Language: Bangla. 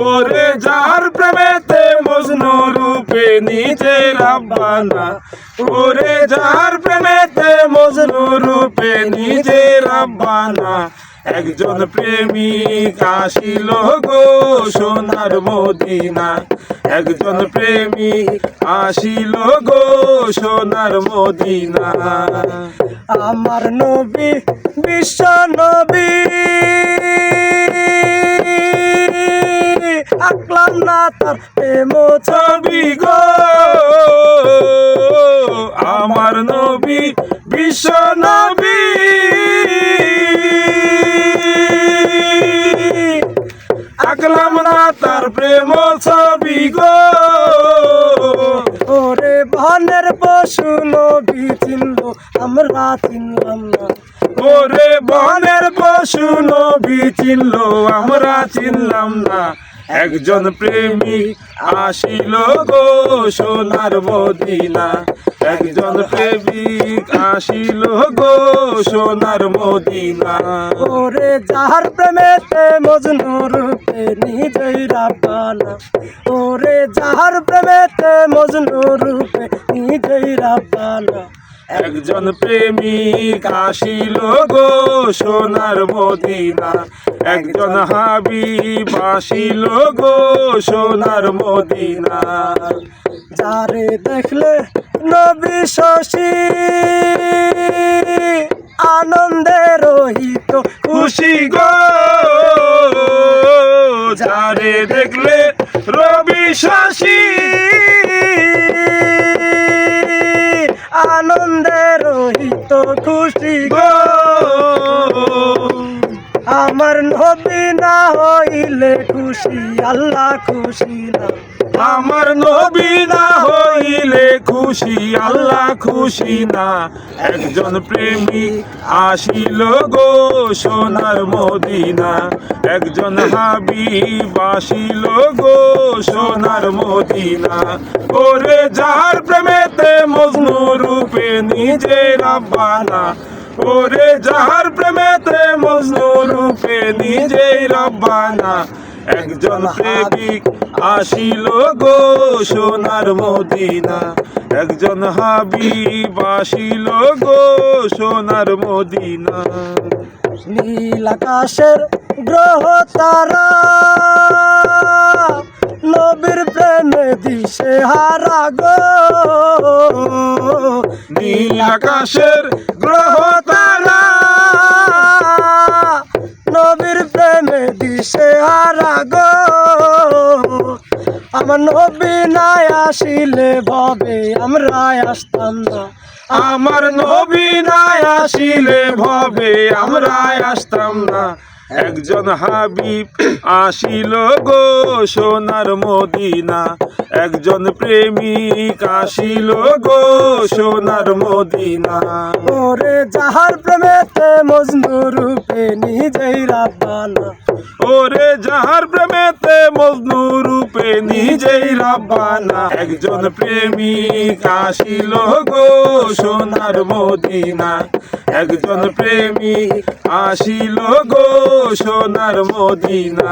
ওরে যার প্রেমেতে মজনু রূপে নিজে রাব্বানা। ওরে যার প্রেমেতে মজনু রূপে নিজে রাব্বানা। একজন প্রেমিক আসিল গো সোনার মদিনা। একজন প্রেমিক আসিল গো সোনার মদিনা। আমার নবী, বিশ্ব নবী। তার প্রেম ছবি গো। আমার নবী, বিশ্ব নবী। আকলাম না তার প্রেম ছবি গো। ওরে বনের পশু নবী চিনল, আমরা চিনলাম না। ওরে বনের পশু নবী চিনল, আমরা চিনলাম না। একজন প্রেমিক আসিল গো সোনার মদিনা। একজন প্রেমিক আসিল গো সোনার মদিনা। ওরে যাহার প্রেমেতে মজনুর নিজেই রাব্বানা। ওরে যাহার প্রেমেতে মজনুর নিজেই রাব্বানা। একজন প্রেমিক আসিল গো সোনার মদিনা। একজন হাবিব আসিল গো সোনার মদিনা। যারে দেখলে নবী শশী আনন্দে রহিত খুশি গো। যারে দেখলে রবি শশী রহিত খুশি গো। আমার নবী না হইলে খুশি, আল্লাহ খুশি না। আমার নবী না হইলে খুশি, আল্লাহ খুশি না। একজন প্রেমিক আসিল গো সোনার মদিনা। একজন হাবিব আসিল গো সোনার মদিনা। ওরে যার প্রেমেতে মজনু রূপে নিজে রাব্বানা। ওরে যাহার প্রেমেতে মজনু রূপে নিজেই রব্বানা। একজন প্রেমিক আসিল গো সোনার মদিনা। একজন হাবিব আসিল গো সোনার মদিনা। নীল আকাশের গ্রহ তারা, নবীর প্রেমে দিশে হারা গো। নীল আকাশের গ্রহ তারা নবীর প্রেমে দিশে হারা আমার নবী নাই আসিলে ভবে আমরা আসতাম না। আমার নবী নাই আসিলে ভবে আমরা আসতাম না। একজন হাবিব আসিল গো সোনার মদিনা। একজন প্রেমিক আসিল গো সোনার মদিনা। ওরে যাহার প্রেমেতে মজনু রূপে নিজেই রাব্বানা। ওরে যাহার প্রেমেতে মজনু রূপে নিজেই রাব্বানা। একজন প্রেমিক আসিল গো সোনার মদিনা। একজন প্রেমিক আসিল গো সোনার মদিনা।